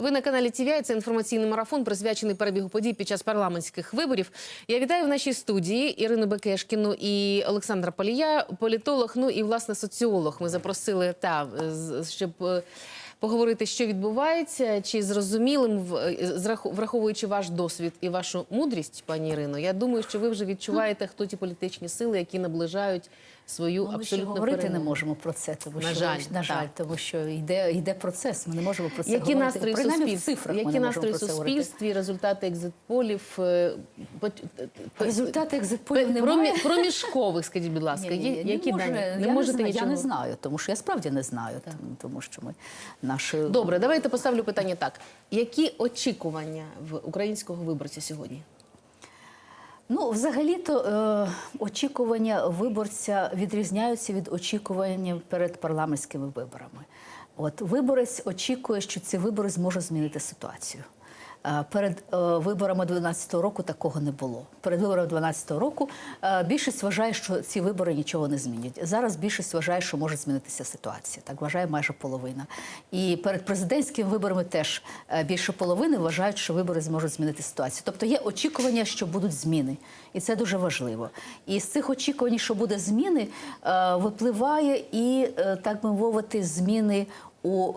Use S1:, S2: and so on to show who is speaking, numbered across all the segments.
S1: Ви на каналі ТВІ. Це інформаційний марафон, присвячений перебігу подій під час парламентських виборів. Я вітаю в нашій студії Ірину Бекешкіну і Олександра Полія, політолог, ну і власне соціолог. Ми запросили та щоб. е, Поговорити, що відбувається, чи зрозумілим, е, враховуючи ваш досвід і вашу мудрість, пані Ірино, я думаю, що ви вже відчуваєте, хто ті політичні сили, які наближають свою
S2: Ну, Ми ще
S1: абсолютно
S2: говорити
S1: перемогу.
S2: не можемо про це, тому
S1: На
S2: що
S1: жаль,
S2: на жаль,
S1: так.
S2: тому що йде йде процес. Ми не можемо про це
S1: Які
S2: говорити.
S1: настрої
S2: Принаймні, в
S1: суспільстві?
S2: цифрах ми
S1: Які
S2: не
S1: настрої в
S2: це говорити.
S1: суспільстві, результати екзитполів? е,
S2: Результати екзитполів
S1: промі-
S2: немає.
S1: Проміжкових, скажіть, будь ласка,
S2: Ні, ні,
S1: які
S2: може,
S1: дані?
S2: я
S1: можете
S2: знаю,
S1: нічого.
S2: Я не знаю, тому що я справді не знаю, тому, тому що ми наші
S1: Добре, давайте поставлю питання так. Які очікування в українського виборця сьогодні?
S2: Ну, взагалі-то е, очікування виборця відрізняються від очікування перед парламентськими виборами. От виборець очікує, що ці вибори зможуть змінити ситуацію. Перед е, виборами 2012 року такого не було. Перед виборами 2012 року е, більшість вважає, що ці вибори нічого не змінять. Зараз більшість вважає, що може змінитися ситуація. Так вважає майже половина. І перед президентськими виборами теж е, більше половини вважають, що вибори зможуть змінити ситуацію. Тобто є очікування, що будуть зміни, і це дуже важливо. І з цих очікувань, що буде зміни, випливає і так би мовити, зміни у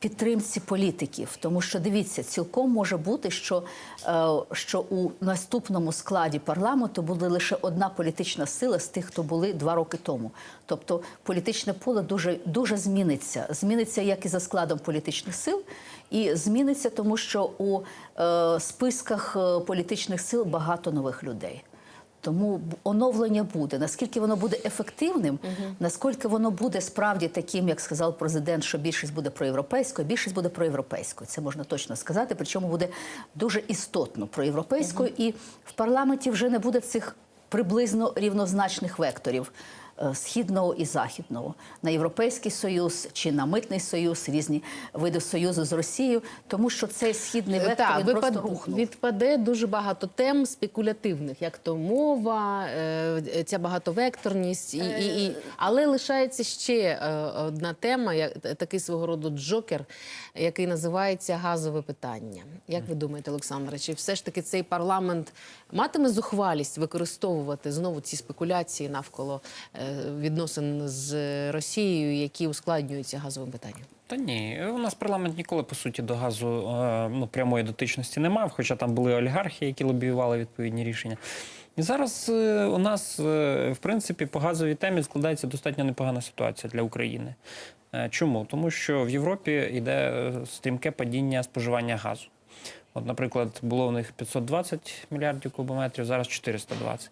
S2: підтримці політиків, тому що дивіться, цілком може бути, що, е, що у наступному складі парламенту буде лише одна політична сила з тих, хто були два роки тому. Тобто політичне поле дуже дуже зміниться. Зміниться як і за складом політичних сил, і зміниться, тому що у е, списках е, політичних сил багато нових людей. Тому оновлення буде. Наскільки воно буде ефективним, наскільки воно буде справді таким, як сказав президент, що більшість буде проєвропейською, більшість буде проєвропейською. Це можна точно сказати. Причому буде дуже істотно проєвропейською, і в парламенті вже не буде цих приблизно рівнозначних векторів. Е, Східного і західного на європейський союз чи на митний союз, різні види союзу з Росією, тому що цей східний вектор
S1: Так,
S2: він
S1: випад-
S2: просто рухнув.
S1: відпаде дуже багато тем спекулятивних, як то мова, е, ця багатовекторність, і, і, і... але лишається ще е, одна тема, як такий свого роду джокер, який називається газове питання. Як ви думаєте, Олександре, чи все ж таки цей парламент матиме зухвалість використовувати знову ці спекуляції навколо е, відносин з Росією, які ускладнюються газовим питанням?
S3: Та ні, у нас парламент ніколи по суті до газу е, ну, прямої дотичності не мав, хоча там були олігархи, які лобіювали відповідні рішення. І зараз е, у нас, е, в принципі, по газовій темі складається достатньо непогана ситуація для України. Чому? Тому що в Європі йде стрімке падіння споживання газу. От, наприклад, було у них 520 мільярдів кубометрів, зараз 420.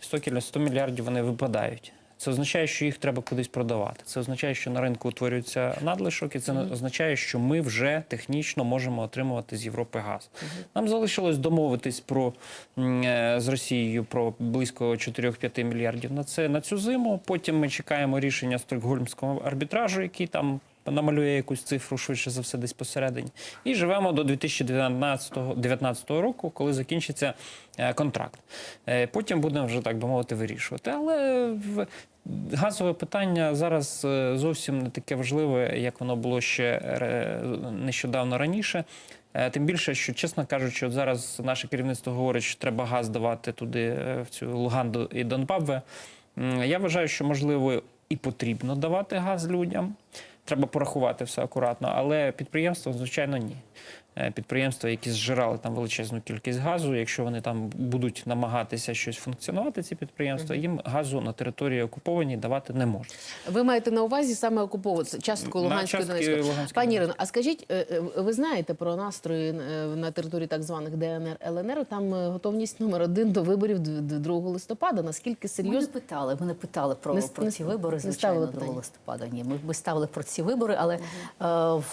S3: 100 кіля 100 мільярдів вони випадають. Це означає, що їх треба кудись продавати. Це означає, що на ринку утворюється надлишок, і це означає, що ми вже технічно можемо отримувати з Європи газ. Нам залишилось домовитись про е, з Росією про близько 4-5 мільярдів на це на цю зиму. Потім ми чекаємо рішення Стокгольмського арбітражу, який там намалює якусь цифру швидше за все десь посередині. І живемо до 2019 року, коли закінчиться е, контракт. Е, Потім будемо вже так би мовити вирішувати. Але газове питання зараз е, зовсім не таке важливе, як воно було ще нещодавно раніше. Тим більше, що, чесно кажучи, от зараз наше керівництво говорить, що треба газ давати туди, в цю Луганду і Донбабве. Я вважаю, що можливо і потрібно давати газ людям. Треба порахувати все акуратно, але підприємство, звичайно, ні. Е, Підприємства, які зжирали там величезну кількість газу, якщо вони там будуть намагатися щось функціонувати, ці підприємства, їм газу на території окупованій давати не можна.
S1: Ви маєте на увазі саме окуповану частку Луганської Донецької. Пані. Ірино, а скажіть, е, е, ви знаєте про настрої на території так званих ДНР ЛНР? Там готовність номер один до виборів д- д- 2 листопада. Наскільки
S2: Ми не питали, ми не питали про,
S1: Не-
S2: про
S1: не-
S2: ці вибори,
S1: не
S2: звичайно,
S1: ставили
S2: 2
S1: питання.
S2: листопада. Ні, ми, ми ставили про ці вибори, але е,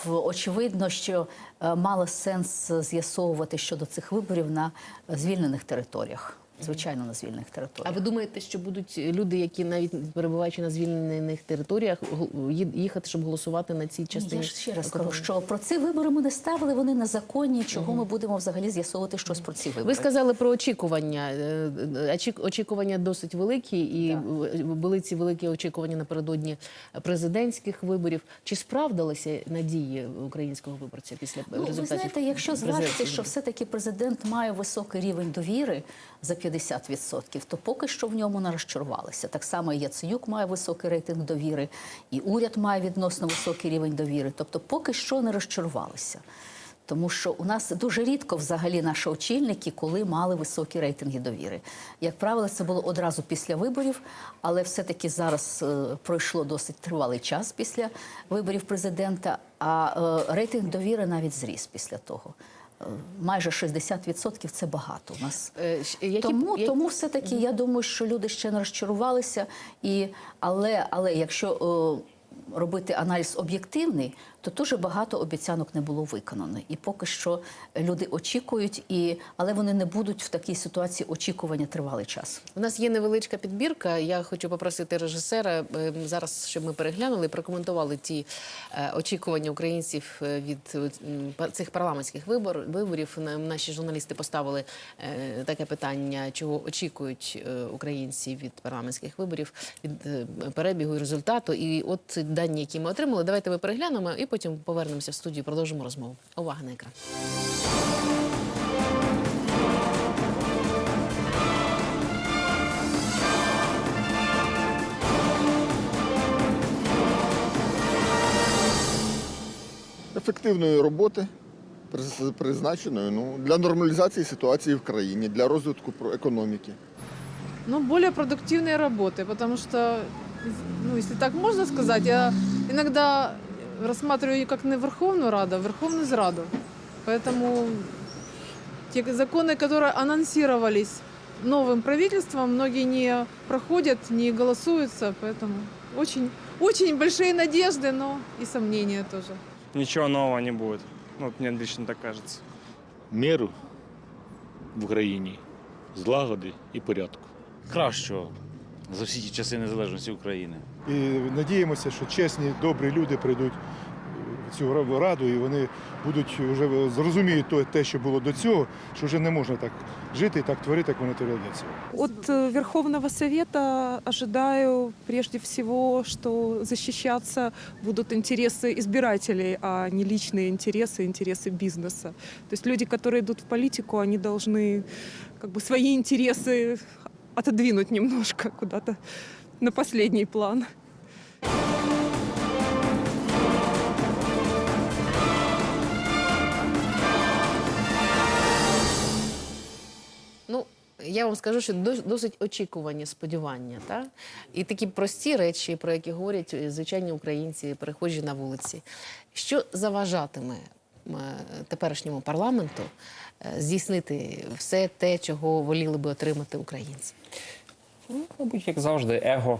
S2: в, очевидно, що мало сенс з'ясовувати щодо цих виборів на звільнених територіях. Звичайно, на звільнених
S1: А ви думаєте, що будуть люди, які навіть перебуваючи на звільнених територіях, їхати, щоб голосувати на цій частині?
S2: Я ж ще раз кажу, що про ці вибори ми не ставили, вони незаконні. Чого ми будемо взагалі з'ясовувати щось про ці вибори?
S1: Ви сказали про очікування. Е, е, Очікування досить великі, і були ці великі очікування напередодні президентських виборів. Чи справдилися надії українського виборця після
S2: Ну, ви знаєте, якщо зважити, що все-таки президент має високий рівень довіри за 50%, то поки що в ньому не розчарувалися. Так само і Яценюк має високий рейтинг довіри, і уряд має відносно високий рівень довіри. Тобто, поки що не розчарувалися. Тому що у нас дуже рідко взагалі наші очільники, коли мали високі рейтинги довіри. Як правило, це було одразу після виборів, але все-таки зараз е, пройшло досить тривалий час після виборів президента, а е, рейтинг довіри навіть зріс після того. Е, майже 60% це багато. У нас
S1: Е, які-
S2: тому, тому все-таки я думаю, що люди ще не розчарувалися. І, але, але якщо о, робити аналіз об'єктивний, то дуже багато обіцянок не було виконано. І поки що люди очікують, і, але вони не будуть в такій ситуації очікування тривалий час.
S1: У нас є невеличка підбірка. Я хочу попросити режисера е, зараз, щоб ми переглянули, прокоментували ті е, очікування українців е, від цих парламентських вибор, виборів. Наші журналісти поставили таке питання, чого очікують українці від парламентських виборів, від перебігу і результату. І от дані, які ми отримали, давайте ми переглянемо і потім повернемося в студію. Продовжимо розмову. Увага на екран.
S4: ефективної роботи, призначеної ну, для нормалізації ситуації в країні, для розвитку економіки.
S5: Ну, более продуктивной работы, потому что, ну, если так можно сказать, я иногда рассматриваю ее как не Верховную Раду, а Верховную Зраду. Поэтому те законы, которые анонсировались новым правительством, многие не проходят, не голосуются, поэтому очень, очень большие надежды, но и сомнения тоже.
S6: ничего нового не будет. Ну, Вот мне лично так кажется.
S7: миру в Україні, злагоди і порядку.
S8: кращого за всі ті часи незалежності України.
S9: І надіємося, що чесні, добрі люди прийдуть в цю ра- раду і вони будуть вже зрозуміють то- те, що було до цього, що вже не можна так жити і так творити, як вони творили до цього.
S10: От э, Верховного Совета ожидаю прежде всего, что защищаться будут интересы избирателей, а не личные интересы, интересы бизнеса. То есть люди, которые идут в политику, они должны как бы свои интересы отодвинуть немножко куда-то на последний план.
S1: Ну, я вам скажу, що досить очікувані сподівання, та? і такі прості речі, про які говорять е, звичайні українці, перехожі на вулиці. Що заважатиме е, теперішньому парламенту здійснити все те, чого воліли би отримати українці?
S3: Ну, мабуть, як завжди, его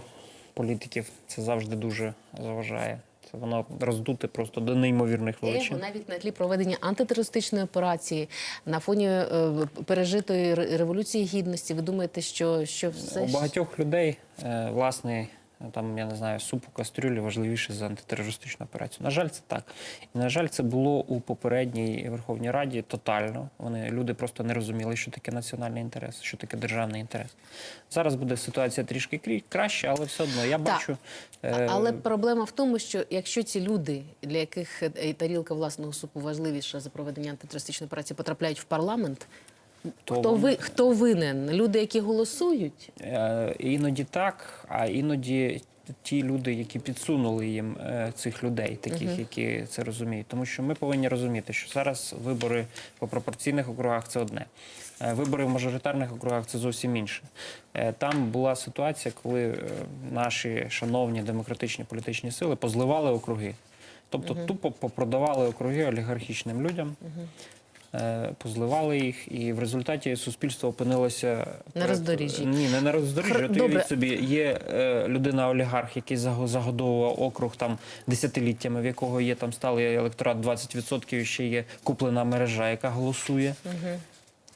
S3: політиків це завжди дуже заважає. Це воно роздуте просто до неймовірних
S1: Его
S3: величин.
S1: навіть на тлі проведення антитерористичної операції на фоні е, пережитої революції гідності. Ви думаєте, що, що все
S3: У багатьох людей е, власний там, я не знаю, суп у кастрюлі важливіше за антитерористичну операцію. На жаль, це так. І на жаль, це було у попередній Верховній Раді тотально. Вони люди просто не розуміли, що таке національний інтерес, що таке державний інтерес. Зараз буде ситуація трішки краще, але все одно я бачу. е,
S1: Але проблема в тому, що якщо ці люди, для яких е, тарілка власного супу важливіша за проведення антитерористичної операції, потрапляють в парламент,
S3: То
S1: хто, ви, хто винен? Люди, які голосують?
S3: Е, Іноді так, а іноді ті люди, які підсунули їм е, цих людей, таких, які це розуміють. Тому що ми повинні розуміти, що зараз вибори по пропорційних округах це одне. е, Вибори в мажоритарних округах це зовсім інше. Е, Там була ситуація, коли е, наші шановні демократичні політичні сили позливали округи. Тобто тупо попродавали округи олігархічним людям. е, Позливали їх, і в результаті суспільство опинилося
S1: На роздоріжжі.
S3: Ні, не на роздоріжжі.
S1: Хр- добре.
S3: собі, є е, людина-олігарх, який загодовував округ там десятиліттями, в якого є там сталий електорат 20%, і ще є куплена мережа, яка голосує.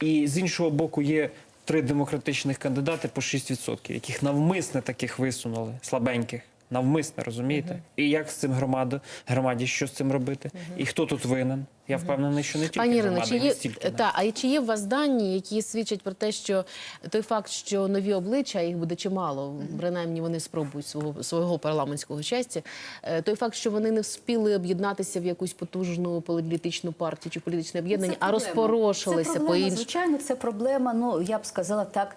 S3: І з іншого боку є три демократичних кандидати по 6%, яких навмисне таких висунули, слабеньких. Навмисне, розумієте? І як з цим громади, громаді, що з цим робити? І хто тут винен? Я впевнений, що не тільки
S1: Пані Ірино, чи є та а чи є у вас дані, які свідчать про те, що той факт, що нові обличчя їх буде чимало, принаймні вони спробують свого свого парламентського щастя. е, Той факт, що вони не вспіли об'єднатися в якусь потужну політичну партію чи політичне об'єднання,
S2: Це
S1: а
S2: проблема.
S1: розпорошилися
S2: це
S1: по іншому.
S2: Звичайно, це проблема. Ну я б сказала так,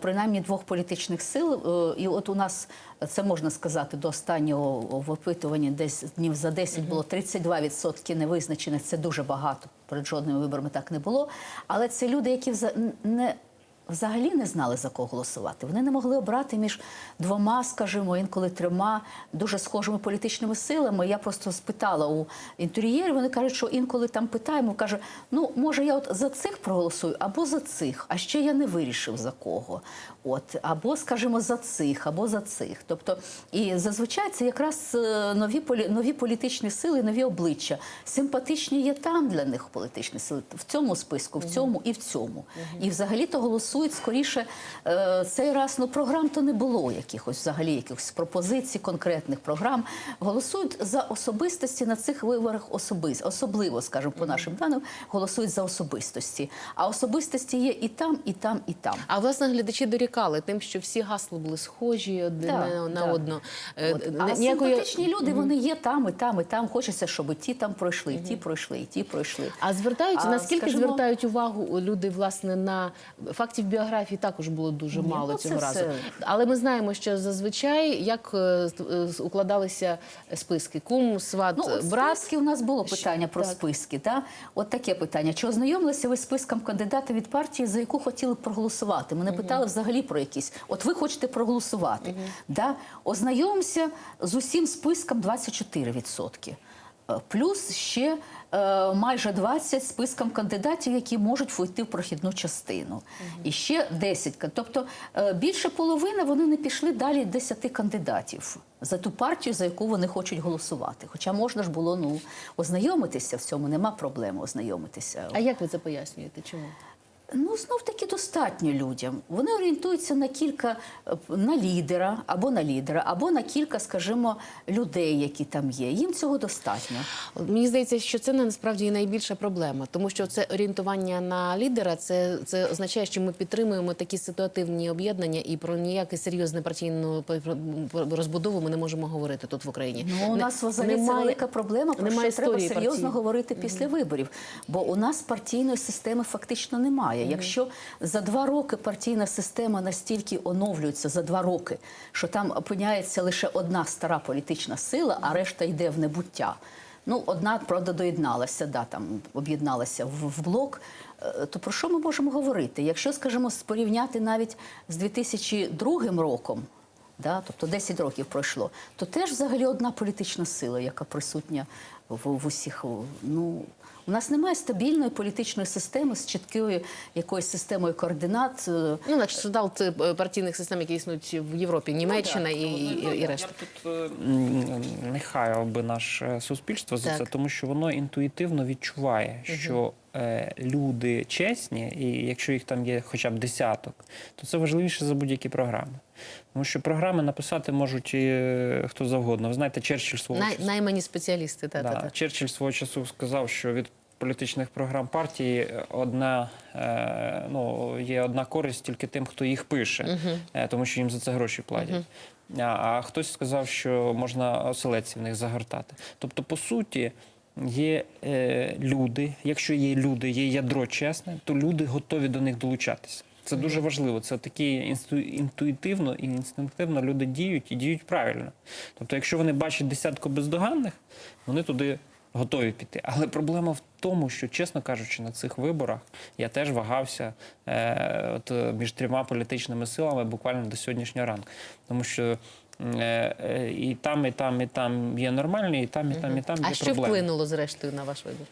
S2: принаймні двох політичних сил. Е, І от у нас це можна сказати до останнього в опитуванні, десь днів за 10 було 32% невизначених. Це дуже багато. Перед жодними виборами так не було. Але це люди, які не взагалі не знали за кого голосувати. Вони не могли обрати між двома, скажімо, інколи трьома дуже схожими політичними силами. Я просто спитала у інтер'єрів, вони кажуть, що інколи там питаємо, каже, ну може я от за цих проголосую, або за цих, а ще я не вирішив за кого. От, або, скажімо, за цих, або за цих. Тобто, і зазвичай це якраз е, нові полі, нові політичні сили, нові обличчя. Симпатичні є там для них політичні сили в цьому списку, в цьому і в цьому. І взагалі то голосують скоріше е, цей раз. Ну програм то не було якихось взагалі, якихось пропозицій, конкретних програм. Голосують за особистості на цих виборах особисто, особливо, скажімо, по нашим даним, голосують за особистості. А особистості є і там, і там, і там.
S1: А власне глядачі дорікали тим, що всі гасла були схожі один
S2: Так,
S1: на,
S2: так.
S1: одну. Е,
S2: От. А
S1: ніякої-
S2: симпатичні люди, вони є там, і там, і там. Хочеться, щоб ті там пройшли, і ті пройшли, і ті пройшли.
S1: А звертають
S2: А,
S1: наскільки
S2: скажімо-
S1: звертають увагу люди власне на фактів біографії також було дуже
S2: Ні,
S1: мало
S2: ну,
S1: цього разу.
S2: все.
S1: Але ми знаємо, що зазвичай як е, е, укладалися списки кум, сват,
S2: Ну, от
S1: брат.
S2: списки у нас було питання про
S1: так.
S2: списки. Та? От таке питання. Чи ознайомилися ви з списком кандидата від партії, за яку хотіли б проголосувати? Мене питали взагалі про якісь. От ви хочете проголосувати. Да? Ознайомимося з усім списком 24%. Плюс ще е, майже 20 списком кандидатів, які можуть войти в прохідну частину. І ще 10. ка- Тобто е, більше половини вони не пішли далі 10 кандидатів за ту партію, за яку вони хочуть голосувати. Хоча можна ж було ну, ознайомитися в цьому, нема проблеми ознайомитися.
S1: А як ви це пояснюєте? Чому?
S2: Ну, знов таки достатньо людям. Вони орієнтуються на кілька е, на лідера або на лідера, або на кілька, скажімо, людей, які там є. Їм цього достатньо.
S1: Мені здається, що це насправді і найбільша проблема, тому що це орієнтування на лідера. Це, це означає, що ми підтримуємо такі ситуативні об'єднання, і про ніяке серйозне партійну розбудову ми не можемо говорити тут в Україні.
S2: Ну, у нас взагалі це велика проблема, про що треба серйозно
S1: партійної.
S2: говорити після виборів. Бо у нас партійної системи фактично немає. Якщо за два роки партійна система настільки оновлюється за два роки, що там опиняється лише одна стара політична сила, а решта йде в небуття. Ну, одна, правда, доєдналася, да, там об'єдналася в, в блок. Е, То про що ми можемо говорити? Якщо, скажімо, порівняти навіть з 2002 роком, да, тобто 10 років пройшло, то теж взагалі одна політична сила, яка присутня в, в усіх. Ну, у нас немає стабільної політичної системи з чіткою якоюсь системою координат. е,
S1: Ну, наче кшталт е, партійних систем, які існують в Європі, Німеччина і, і, і решта.
S3: Я тут е, м, не хаяв би наше суспільство за
S1: Так.
S3: це, тому що воно інтуїтивно відчуває, що е, люди чесні, і якщо їх там є хоча б десяток, то це важливіше за будь-які програми. Тому що програми написати можуть і, е, хто завгодно. Ви знаєте, Черчилль свого
S1: Най,
S3: часу.
S1: наймані спеціалісти. Та,
S3: Да.
S1: та, та.
S3: Черчилль свого часу сказав, що від політичних програм партії одна е, ну, є одна користь тільки тим, хто їх пише, е, тому що їм за це гроші платять. А, а хтось сказав, що можна оселедці в них загортати. Тобто, по суті. Є е, люди, якщо є люди, є ядро чесне, то люди готові до них долучатися. Це дуже важливо. Це такі інсту- інтуїтивно і інстинктивно люди діють і діють правильно. Тобто, якщо вони бачать десятку бездоганних, вони туди готові піти. Але проблема в тому, що, чесно кажучи, на цих виборах я теж вагався е, от, між трьома політичними силами буквально до сьогоднішнього ранку. Тому що і там, і там, і там є нормальні, і там, і там, і там
S1: А що вплинуло зрештою на ваш вибір?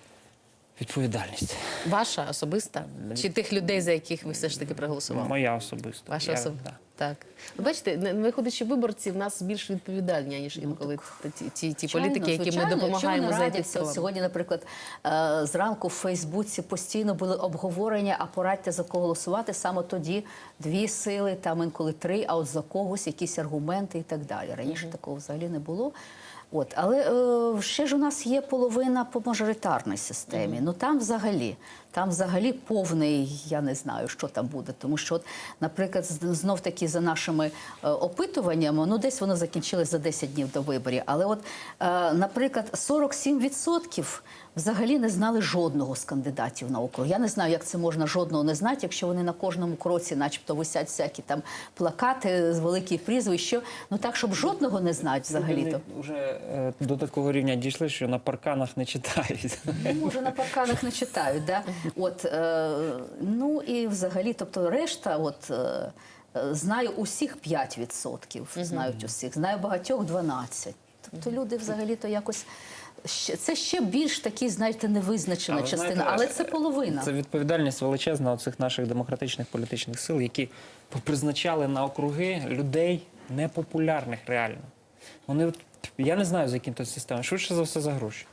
S3: Відповідальність.
S1: Ваша особиста? Чи тих людей, за яких ви все ж таки проголосували?
S3: Моя особиста.
S1: Ваша особиста. Так. Ви бачите, не- виходячи виборці, в нас більш відповідальні, ніж інколи ті, ті, ті політики, які ми допомагаємо зайти в
S2: радяться. Сьогодні, наприклад, е, зранку в Фейсбуці постійно були обговорення, а порадьте за кого голосувати. Саме тоді дві сили, там інколи три, а от за когось якісь аргументи і так далі. Раніше такого взагалі не було. От, але е, ще ж у нас є половина по мажоритарній системі. Ну там взагалі, там взагалі повний, я не знаю, що там буде. Тому що, от, наприклад, знов таки за нашими е, опитуваннями, ну десь воно закінчилось за 10 днів до виборів. Але от, е, наприклад, 47% взагалі не знали жодного з кандидатів на округ. Я не знаю, як це можна жодного не знати, якщо вони на кожному кроці, начебто, висять всякі там плакати з великих прізвищ. Ну так, щоб жодного не знати взагалі. то
S3: вже е, до такого рівня дійшли, що на парканах не читають.
S2: Ну, Може, на парканах не читають, да? От, е, ну і взагалі, тобто решта, от, е, е, знаю усіх 5%, знають усіх, знаю багатьох 12%. Тобто люди взагалі-то якось. Це ще більш такі, знаєте, невизначена
S3: А ви
S2: частина,
S3: знаєте,
S2: але це половина.
S3: Це відповідальність величезна оцих наших демократичних політичних сил, які призначали на округи людей непопулярних реально. Вони я не знаю, за яким то системою, швидше за все за гроші.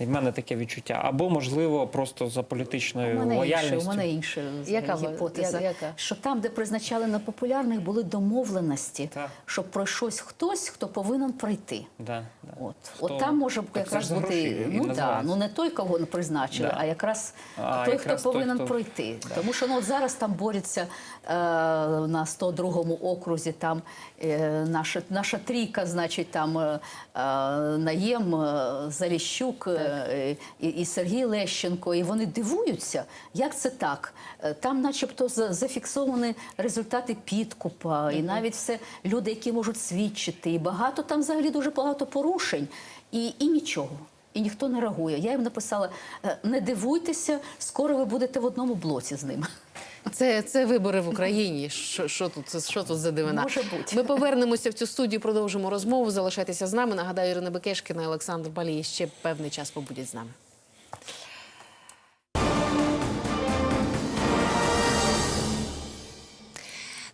S3: І в мене таке відчуття. Або, можливо, просто за
S2: У
S3: політичною
S2: мене інше, у мене інша
S1: Яка
S2: гіпотеза,
S1: яка?
S2: що там, де призначали на популярних, були домовленості,
S3: Так.
S2: щоб пройшовсь хтось, хто повинен пройти.
S3: Да, да.
S2: От,
S3: Хто-
S2: от там може
S3: Так
S2: якраз
S3: гроші
S2: бути
S3: і
S2: ну, да, ну не той, кого призначили,
S3: Да.
S2: а якраз
S3: А,
S2: той,
S3: якраз
S2: хто
S3: той,
S2: повинен
S3: хто-
S2: пройти.
S3: Да.
S2: Тому що ну, от зараз там борються е, на 102-му окрузі, там е, наша, наша трійка, значить, там е, е, Наєм, е, Заліщук е, і, і Сергій Лещенко. І вони дивуються, як це так. Е, Там, начебто, за- зафіксовані результати підкупа, і навіть все люди, які можуть свідчити. І багато там взагалі дуже багато порушень, і, і нічого. І ніхто не реагує. Я їм написала: «Е, не дивуйтеся, скоро ви будете в одному блоці з ними.
S1: Це, це вибори в Україні. Що, що тут що тут за дивина?
S2: Може бути.
S1: Ми повернемося в цю студію, продовжимо розмову. Залишайтеся з нами. Нагадаю, Ірина Бекешкіна і Олександр Балій ще певний час побудять з нами.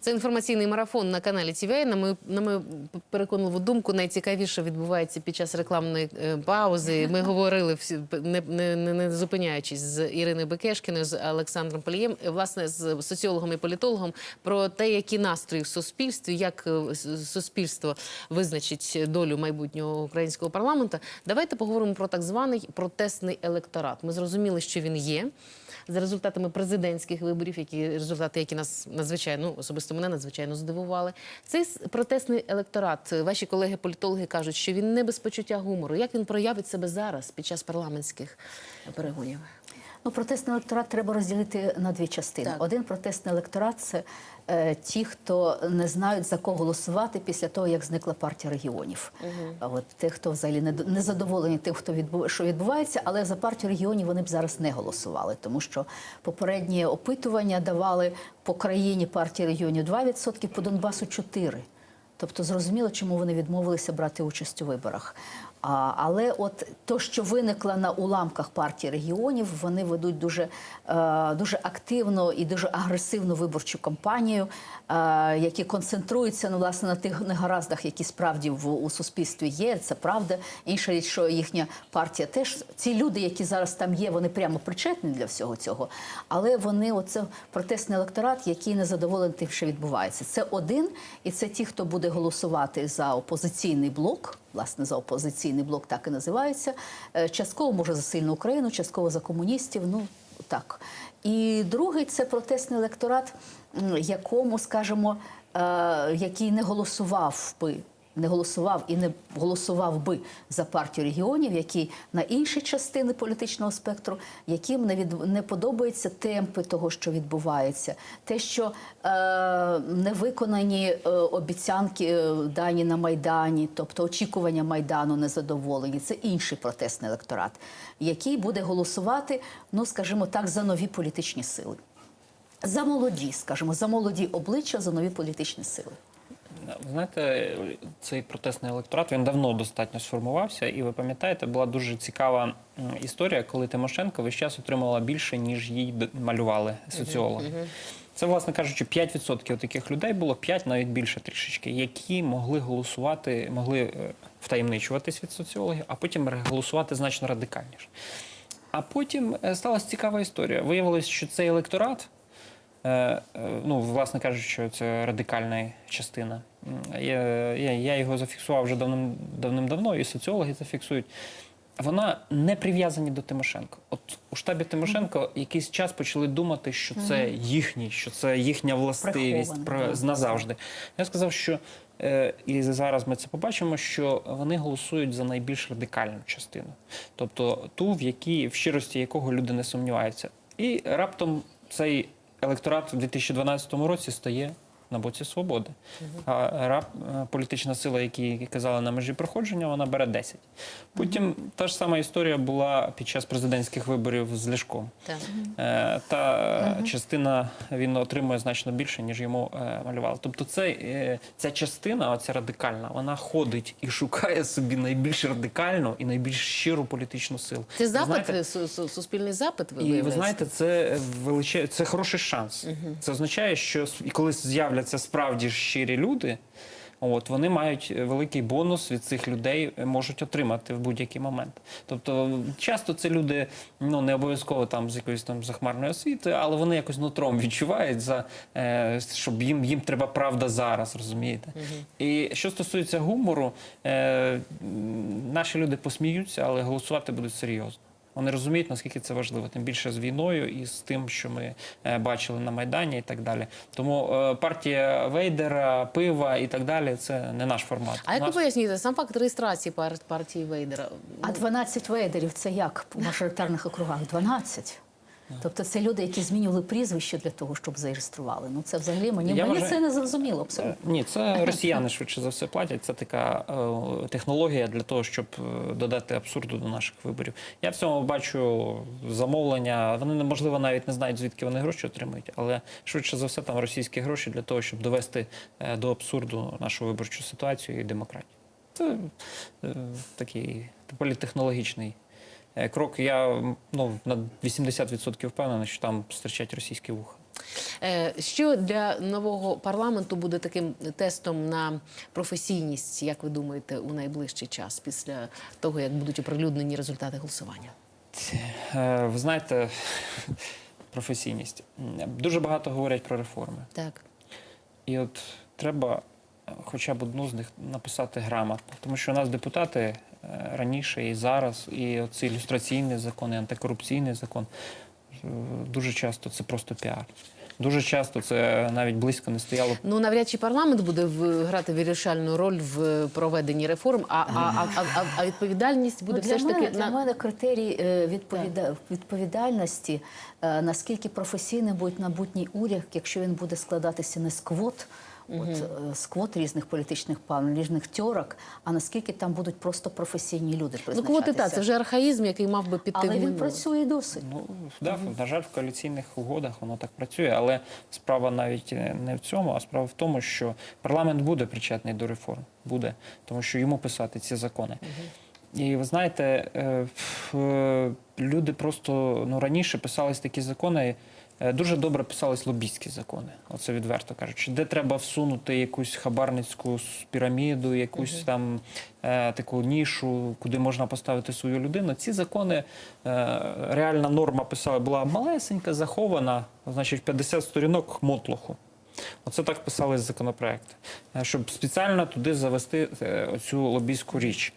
S1: Це інформаційний марафон на каналі ТВА. На мою, на мою переконливу думку, найцікавіше відбувається під час рекламної е, паузи. Ми говорили всі, не, не, не, не зупиняючись з Іриною Бекешкіною, з Олександром Полієм, е, власне, з соціологом і політологом про те, які настрої в суспільстві, як е, суспільство визначить долю майбутнього українського парламенту. Давайте поговоримо про так званий протестний електорат. Ми зрозуміли, що він є за результатами президентських виборів, які результати, які нас надзвичайно особисто мене надзвичайно здивували. Цей протестний електорат, ваші колеги-політологи кажуть, що він не без почуття гумору. Як він проявить себе зараз під час парламентських перегонів?
S2: Ну, протестний електорат треба розділити на дві частини.
S1: Так.
S2: Один протестний електорат це е, ті, хто не знають за кого голосувати після того, як зникла партія регіонів. А От ті, хто взагалі не, не задоволені тим, хто відбу, що відбувається, але за партію регіонів вони б зараз не голосували, тому що попередні опитування давали по країні партії регіонів 2%, по Донбасу 4%. Тобто зрозуміло, чому вони відмовилися брати участь у виборах. А, але от то, що виникло на уламках партії регіонів, вони ведуть дуже, е, дуже активну і дуже агресивну виборчу кампанію, е, які концентруються ну, власне на тих негараздах, які справді в у суспільстві є. Це правда. Інша річ, що їхня партія теж ці люди, які зараз там є, вони прямо причетні для всього цього. Але вони, оце протестний електорат, який не задоволений тим, що відбувається. Це один, і це ті, хто буде голосувати за опозиційний блок. Власне, за опозиційний блок так і називається. Е, Частково може за сильну Україну, частково за комуністів. Ну так. І другий це протестний електорат, якому, скажімо, е, який не голосував би. Не голосував і не голосував би за партію регіонів, які на інші частини політичного спектру, яким не від не подобаються темпи того, що відбувається, те, що е, не виконані е, обіцянки е, дані на майдані, тобто очікування майдану незадоволені. Це інший протестний електорат, який буде голосувати, ну скажімо так, за нові політичні сили. За молоді, скажімо, за молоді обличчя, за нові політичні сили.
S3: Знаєте, цей протестний електорат він давно достатньо сформувався, і ви пам'ятаєте, була дуже цікава історія, коли Тимошенко весь час отримала більше, ніж їй малювали соціологи. Це, власне кажучи, 5% таких людей було, 5 навіть більше трішечки, які могли голосувати, могли е, втаємничуватись від соціологів, а потім голосувати значно радикальніше. А потім е, сталася цікава історія. Виявилось, що цей електорат, ну, власне кажучи, це радикальна частина. Я, я, я його зафіксував вже давним, давним-давно, і соціологи це фіксують. Вона не прив'язані до Тимошенко. От у штабі Тимошенко якийсь час почали думати, що це їхній, що це їхня властивість про, назавжди. Я сказав, що е, і зараз ми це побачимо, що вони голосують за найбільш радикальну частину, тобто ту, в якій в щирості якого люди не сумніваються. І раптом цей електорат у 2012 році стає на боці свободи. А рап, е, політична сила, які казали на межі проходження, вона бере 10. Потім та ж сама історія була під час президентських виборів з Ляшком. Е, Та частина він отримує значно більше, ніж йому е, малювали. Тобто, це, е, ця частина, оця радикальна, вона ходить і шукає собі найбільш радикальну і найбільш щиру політичну силу.
S1: Це запит,
S3: знаєте,
S1: су- су- суспільний запит.
S3: і ви знаєте, це величе... це хороший шанс. Це означає, що с- і коли з'являться справді щирі люди, от вони мають великий бонус від цих людей е, можуть отримати в будь-який момент. Тобто, часто це люди ну не обов'язково там з якоїсь там захмарної освіти, але вони якось нутром відчувають за е, щоб їм їм треба правда зараз, розумієте? І що стосується гумору, е, наші люди посміються, але голосувати будуть серйозно. Вони розуміють, наскільки це важливо, тим більше з війною і з тим, що ми е, бачили на Майдані і так далі. Тому е, партія Вейдера, пива і так далі це не наш формат.
S1: А як ви поясніте сам факт реєстрації пар- партії Вейдера?
S2: А 12 вейдерів це як в мажоритарних округах? 12? Тобто це люди, які змінювали прізвище для того, щоб зареєстрували. Ну це взагалі мені,
S3: Я
S2: мені
S3: вважаю-
S2: це не зрозуміло
S3: Е,
S2: абсолютно.
S3: Ні, це росіяни швидше за все платять. Це така е, технологія для того, щоб е, додати абсурду до наших виборів. Я в цьому бачу замовлення. Вони неможливо навіть не знають, звідки вони гроші отримують, але швидше за все там російські гроші для того, щоб довести е, до абсурду нашу виборчу ситуацію і демократію. Це е, такий політехнологічний. Е, Крок я ну на 80% впевнений, що там стирчать російські вуха.
S1: Е, Що для нового парламенту буде таким тестом на професійність, як ви думаєте, у найближчий час після того, як будуть оприлюднені результати голосування?
S3: Е, Ви знаєте, професійність. Дуже багато говорять про реформи.
S1: Так.
S3: І от треба хоча б одну з них написати грамотно. Тому що у нас депутати раніше і зараз, і оці ілюстраційний закон, і антикорупційний закон е, дуже часто це просто піар. Дуже часто це навіть близько не стояло.
S1: Ну навряд чи парламент буде в- грати вирішальну роль в проведенні реформ, а, а, а, а, а- а відповідальність буде
S2: Ну,
S1: все ж
S2: мене,
S1: таки
S2: для
S1: на
S2: мене критерій е, відповіда... відповідальності, е, наскільки професійним буде майбутній уряд, якщо він буде складатися не з квот, от, е, з різних політичних пан, різних тьорок, а наскільки там будуть просто професійні люди
S1: ну квоти та це вже архаїзм, який мав би піти
S2: Але він
S1: минуле.
S2: працює і досить.
S3: Ну, да, на жаль, в коаліційних угодах воно так працює, але справа навіть не в цьому, а справа в тому, що парламент буде причетний до реформ. Буде, тому що йому писати ці закони. І ви знаєте, е, е, люди просто ну, раніше писались такі закони. Е, Дуже добре писались лобістські закони, оце відверто кажучи, де треба всунути якусь хабарницьку піраміду, якусь там е, таку нішу, куди можна поставити свою людину. Ці закони, е, реальна норма писала, була малесенька, захована, значить, 50 сторінок мотлоху. Оце так писались законопроекти, е, щоб спеціально туди завести е, оцю лобійську річ.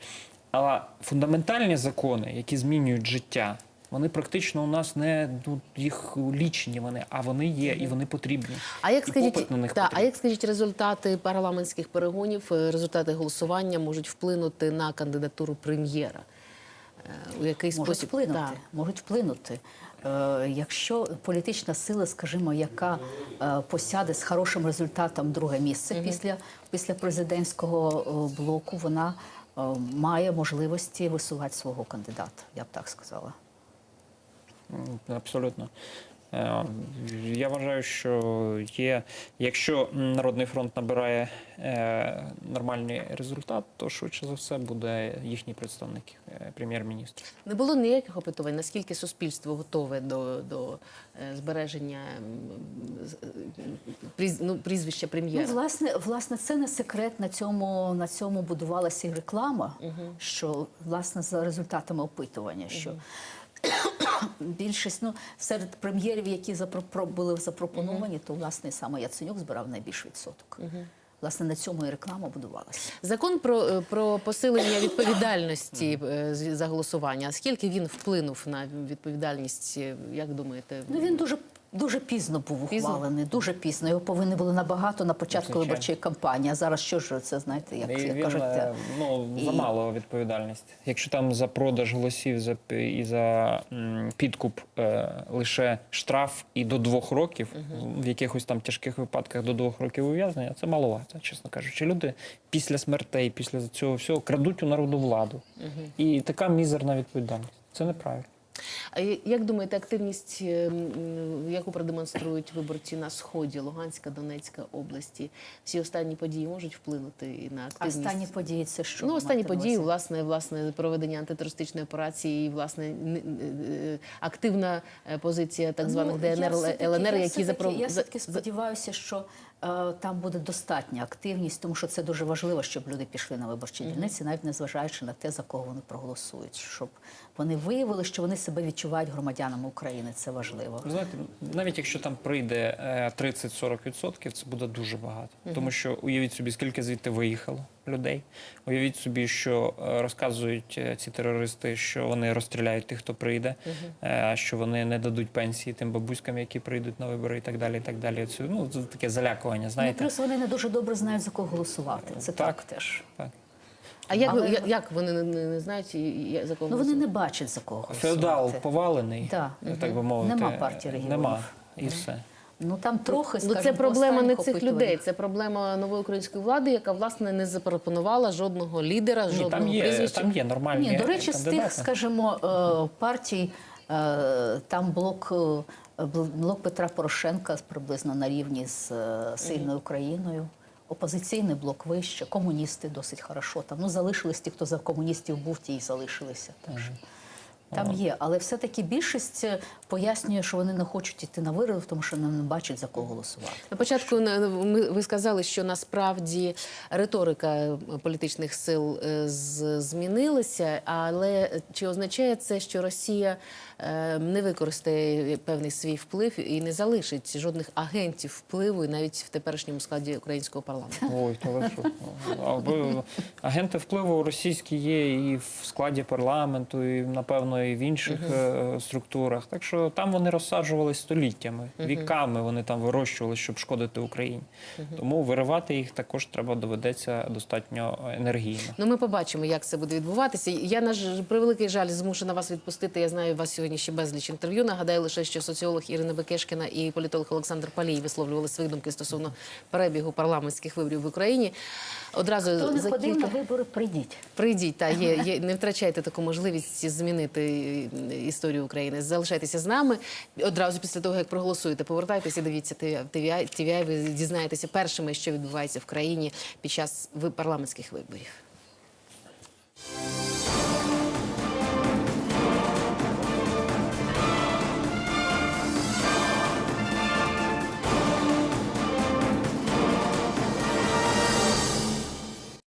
S3: Але фундаментальні закони, які змінюють життя, вони практично у нас не ну, їх лічені вони, а вони є і вони потрібні.
S1: А як
S3: І
S1: скажіть,
S3: попит на них
S1: та, а як скажіть, результати парламентських перегонів, е, результати голосування можуть вплинути на кандидатуру прем'єра? Е, У який
S2: Можуть
S1: спосіб
S2: вплинути.
S1: Так.
S2: Можуть вплинути. Е, якщо політична сила, скажімо, яка е, посяде з хорошим результатом друге місце після, після президентського е, блоку, вона е, має можливості висувати свого кандидата, я б так сказала.
S3: Абсолютно. Е, Я вважаю, що є, якщо Народний фронт набирає е, нормальний результат, то швидше за все буде їхній представник, е, прем'єр-міністр.
S1: Не було ніяких опитувань, наскільки суспільство готове до, до збереження ну, прізвища
S2: Ну, власне, власне, це не секрет. На цьому, на цьому будувалася і реклама, що власне за результатами опитування, що більшість ну, серед прем'єрів, які запро- були запропоновані, то власне саме Яценюк збирав найбільш відсоток. Власне, на цьому і реклама будувалася.
S1: Закон про, е, про посилення відповідальності е, за голосування. А скільки він вплинув на відповідальність? е, Як думаєте?
S2: Ну він дуже дуже пізно був ухвалений, дуже пізно. Його повинні були набагато на початку виборчої кампанії. А зараз що ж це знаєте, як,
S3: І
S2: як
S3: він,
S2: кажуть,
S3: е,
S2: те,
S3: ну,
S2: І-
S3: замало відповідальність. Якщо там за продаж голосів за, і за підкуп е, лише штраф і до двох років, в якихось там тяжких випадках до двох років ув'язнення, це маловато, чесно кажучи. Люди після смертей, після цього всього крадуть у народу владу. І така мізерна відповідальність. Це неправильно.
S1: А як думаєте, активність, е, яку продемонструють виборці на сході Луганська, Донецька області, всі останні події можуть вплинути і на активність?
S2: останні події це що?
S1: Ну, останні події, власне, власне, проведення антитерористичної операції, і власне е, активна е, позиція так
S2: Ну,
S1: званих
S2: я
S1: ДНР, ЛНР, які
S2: все-таки-
S1: запро...
S2: Я
S1: за-
S2: все-таки сподіваюся, що там буде достатня активність, тому що це дуже важливо, щоб люди пішли на виборчі дільниці, навіть незважаючи на те, за кого вони проголосують, щоб вони виявили, що вони себе відчувають громадянами України. Це важливо.
S3: Знаєте, навіть якщо там прийде е, 30-40%, це буде дуже багато. Тому що уявіть собі, скільки звідти виїхало людей. Уявіть собі, що е, розказують е, ці терористи, що вони розстріляють тих, хто прийде, е, що вони не дадуть пенсії тим бабуськам, які прийдуть на вибори, і так далі. І так далі. Це ну це таке залякування.
S2: Ну,
S3: Знаєте,
S2: плюс вони не дуже добре знають за кого голосувати. Це так,
S3: Так.
S2: теж.
S3: так.
S1: А як,
S2: Але-
S1: як, як вони не, не, не знають, і- і за кого
S2: Ну вони не бачать за кого.
S3: Феодал повалений,
S2: Да.
S3: так би мовити.
S2: Нема партії регіонів.
S3: Нема. І все.
S2: Ну там трохи
S1: Ну,
S2: скажімо,
S1: це проблема не цих людей, це проблема нової української влади, яка власне не запропонувала жодного лідера,
S3: Ні, там є,
S1: прізвища.
S3: там є нормальні
S2: Ні, до речі, з тих, скажімо, е, партій, е, там блок, е, блок Петра Порошенка приблизно на рівні з сильною Україною. Опозиційний блок вище, комуністи досить хорошо. Там ну залишились ті, хто за комуністів був, ті й залишилися. Так що там є, але все-таки більшість е, пояснює, що вони не хочуть йти на вибори, тому що не бачать за кого голосувати.
S1: На початку е, ви сказали, що насправді риторика політичних сил е, змінилася, але чи означає це, що Росія е, не використає певний свій вплив і не залишить жодних агентів впливу і навіть в теперішньому складі українського парламенту?
S3: Ой, то ви що? Агенти впливу російські є і в складі парламенту, і напевно і в інших е, структурах. Так що там вони розсаджувалися століттями, віками вони там вирощували, щоб шкодити Україні. Тому виривати їх також треба доведеться достатньо енергійно.
S1: Ну, ми побачимо, як це буде відбуватися. Я на ж- превеликий жаль змушена вас відпустити. Я знаю у вас сьогодні ще безліч інтерв'ю. Нагадаю лише, що соціолог Ірина Бекешкіна і політолог Олександр Палій висловлювали свої думки стосовно перебігу парламентських виборів в Україні. Одразу
S2: Хто не
S1: за
S2: ходив
S1: кілька...
S2: на вибори, прийдіть.
S1: Прийдіть, та є, є не втрачайте таку можливість змінити історію України. Залишайтеся з нами одразу після того, як проголосуєте, повертайтеся. Дивіться ТВІ, Ви дізнаєтеся першими, що відбувається в країні під час парламентських виборів.